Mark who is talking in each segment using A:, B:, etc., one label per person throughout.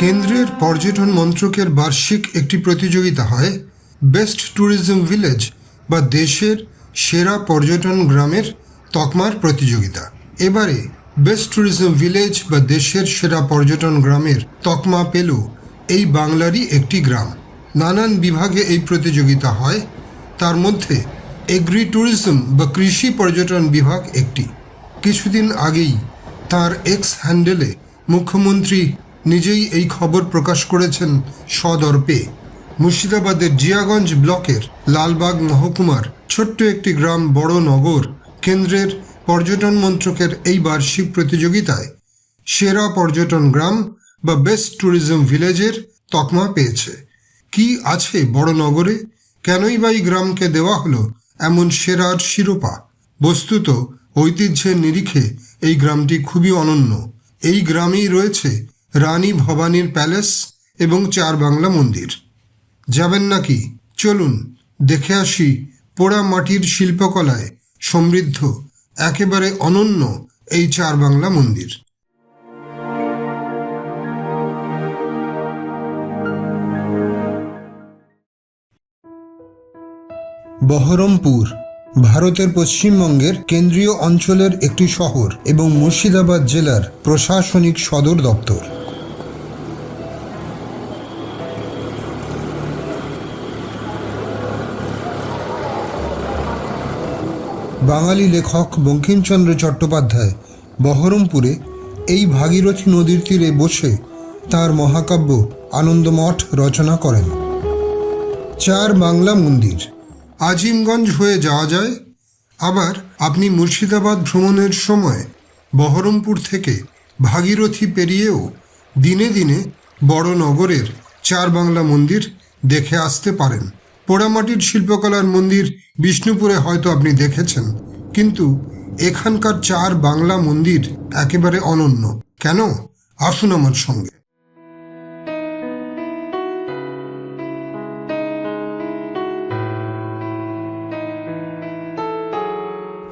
A: কেন্দ্রের পর্যটন মন্ত্রকের বার্ষিক একটি প্রতিযোগিতা হয়, বেস্ট ট্যুরিজম ভিলেজ বা দেশের সেরা পর্যটন গ্রামের তকমার প্রতিযোগিতা। এবারে, বেস্ট ট্যুরিজম ভিলেজ বা দেশের সেরা পর্যটন গ্রামের তকমা পেল এই বাংলারই একটি গ্রাম। নানান বিভাগে এই প্রতিযোগিতা হয়, তার মধ্যে এগ্রি ট্যুরিজম বা কৃষি পর্যটন বিভাগ একটি। কিছুদিন আগেই তার এক্স হ্যান্ডেলে মুখ্যমন্ত্রী নিজেই এই খবর প্রকাশ করেছেন সদর্পে। মুর্শিদাবাদের জিয়াগঞ্জ ব্লকের লালবাগ মহকুমার ছোট্ট একটি গ্রাম বড় নগর কেন্দ্রের পর্যটন মন্ত্রকের এই বার্ষিক প্রতিযোগিতায় সেরা পর্যটন গ্রাম বা বেস্ট ট্যুরিজম ভিলেজের তকমা পেয়েছে। কি আছে বড় নগরে? কেনই বা এই গ্রামকে দেওয়া হলো এমন সেরার শিরোপা? বস্তুত ঐতিহ্যের নিরিখে এই গ্রামটি খুবই অনন্য। এই গ্রামেই রয়েছে রানী ভবানীর প্যালেস এবং চার বাংলা মন্দির। যাবেন নাকি? চলুন, দেখে আসি পোড়া মাটির শিল্পকলায় সমৃদ্ধ, একেবারে অনন্য এই চার বাংলা মন্দির। বহরমপুর, ভারতের পশ্চিমবঙ্গের কেন্দ্রীয় অঞ্চলের একটি শহর এবং মুর্শিদাবাদ জেলার প্রশাসনিক সদর দপ্তর। বাঙালি লেখক বঙ্কিমচন্দ্র চট্টোপাধ্যায় বহরমপুরে এই ভাগীরথী নদীর তীরে বসে তার মহাকাব্য আনন্দমঠ রচনা করেন। চার বাংলা মন্দির। আজিমগঞ্জ হয়ে যাওয়া যায়। আবার আপনি মুর্শিদাবাদ ভ্রমণের সময় বহরমপুর থেকে ভাগীরথী পেরিয়েও দিনে দিনে বড় নগরের চার বাংলা মন্দির দেখে আসতে পারেন। পোড়ামাটির শিল্পকলার মন্দির বিষ্ণুপুরে হয়তো আপনি দেখেছেন। কিন্তু এখানকার চার বাংলা মন্দির একেবারে অনন্য। কেন? আসুন আমার সঙ্গে।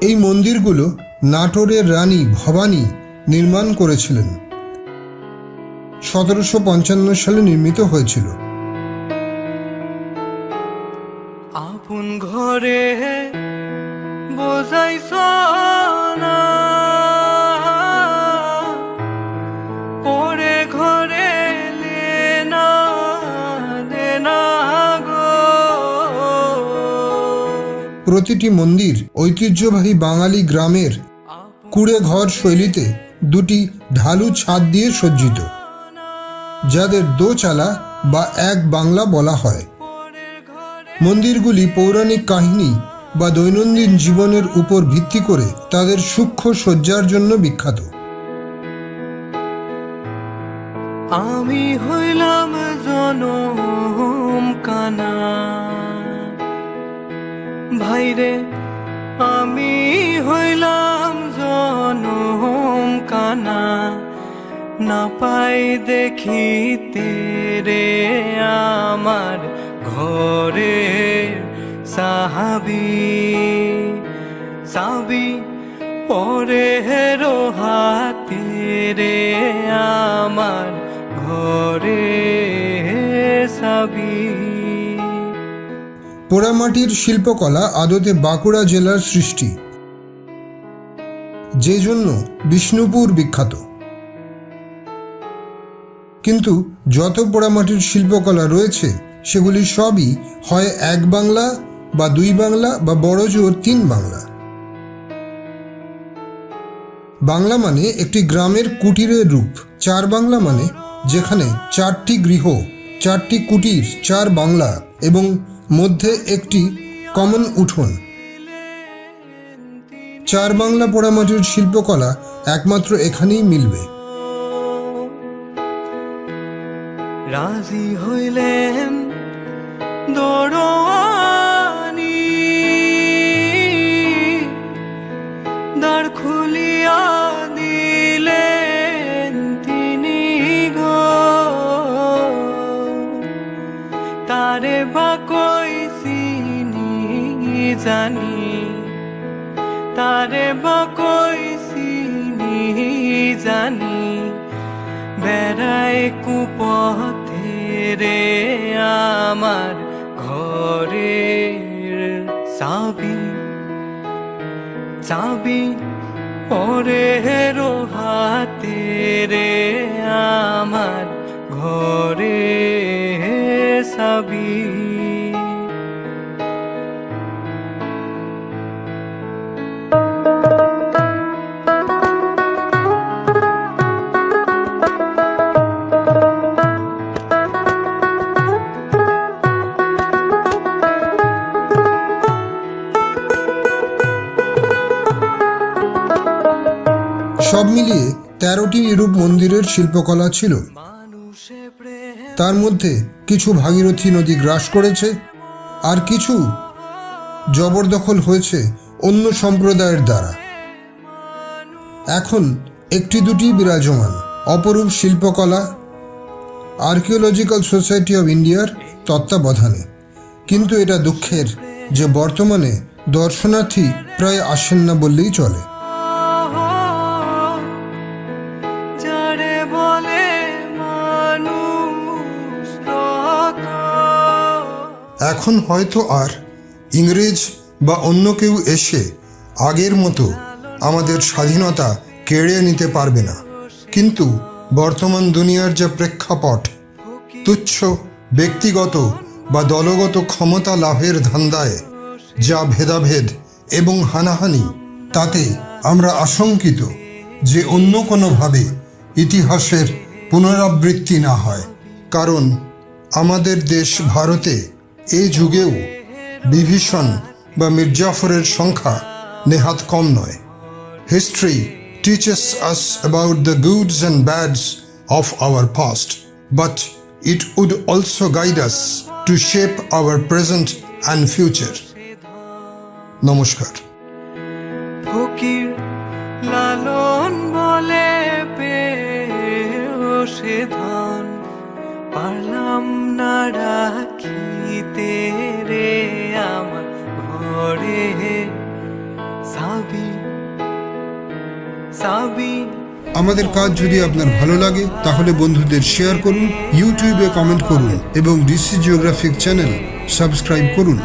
A: এই মন্দিরগুলো নাটোরের রানী ভবানী নির্মাণ করেছিলেন। সতেরোশো পঞ্চান্ন সালে নির্মিত হয়েছিল।
B: আপন ঘরে বোঝাইছ না পরে ঘরে
A: প্রতিটি মন্দির ঐতিহ্যবাহী বাঙালি গ্রামের কুড়ে ঘর শৈলীতে দুটি ঢালু ছাদ দিয়ে সজ্জিত, যাদের দোচালা বা এক বাংলা বলা হয়। মন্দিরগুলি পৌরাণিক কাহিনী বা দৈনন্দিন জীবনের উপর ভিত্তি করে তাদের সূক্ষ্ম সজ্জার জন্য বিখ্যাত।
B: আমি হইলাম জনম কানা। ভাইরে, আমি হইলাম জনম কানা। না পাই দেখিতে রে আমার ঘরে। সাহাবি সাবি পরে রোহাতে রে আমার ঘরে সাবি
A: পোড়ামাটির শিল্পকলা আদতে বাঁকুড়া জেলার সৃষ্টি। যে জন্য বিষ্ণুপুর বিখ্যাত। কিন্তু যত পোড়ামাটির শিল্পকলা রয়েছে, সেগুলি সবই হয় এক বাংলা বা দুই বাংলা বা বড় জোর তিন বাংলা। বাংলা মানে একটি গ্রামের কুটিরের রূপ। চার বাংলা মানে যেখানে চারটি গৃহ, চারটি কুটির, চার বাংলা এবং মধ্যে একটি কমন উঠোন। চার বাংলা পোড়ামাটির শিল্পকলা একমাত্র এখানেই মিলবে।
B: রাজি হইলেন দৌড়ানি বা কইসিনি জানি? তারে বা কইসিনি জানি? বেড়ায় কুপথে রে আমার ঘরের চাবি। চাবি পরে হাতে সাবি
A: সব মিলিয়ে তেরোটি এরূপ মন্দিরের শিল্পকলা ছিল। তার মধ্যে কিছু ভাগীরথী নদী গ্রাস করেছে, আর কিছু জবরদখল হয়েছে অন্য সম্প্রদায়ের দ্বারা। এখন একটি দুটি বিরাজমান, অপরূপ শিল্পকলা, আর্কিওলজিক্যাল সোসাইটি অব ইন্ডিয়ার তত্ত্বাবধানে। কিন্তু এটা দুঃখের যে বর্তমানে দর্শনার্থী প্রায় আসেন না বললেই চলে। এখন হয়তো আর ইংরেজ বা অন্য কেউ এসে আগের মতো আমাদের স্বাধীনতা কেড়ে নিতে পারবে না। কিন্তু বর্তমান দুনিয়ার যে প্রেক্ষাপট, তুচ্ছ, ব্যক্তিগত বা দলগত ক্ষমতা লাভের ধান্দায় যা ভেদাভেদ এবং হানাহানি, তাতে আমরা আশঙ্কিত যে অন্য কোনোভাবে ইতিহাসের পুনরাবৃত্তি না হয়। কারণ আমাদের দেশ ভারতে এই যুগেও বিভীষণ বা মির্জাফরের সংখ্যা নেহাত কম নয়। History teaches us about the goods and bads of our past but it would also guide us to shape our present and future নমস্কার।
B: লালন বলে পে ধন। পারলাম না রাখিতে রে আমার ঘরে। সাবি সাবি।
A: আমাদের কাজ যদি আপনার ভালো লাগে, তাহলে বন্ধুদের শেয়ার করুন ইউটিউবে কমেন্ট করুন, এবং ডিসি জিওগ্রাফিক চ্যানেল সাবস্ক্রাইব করুন।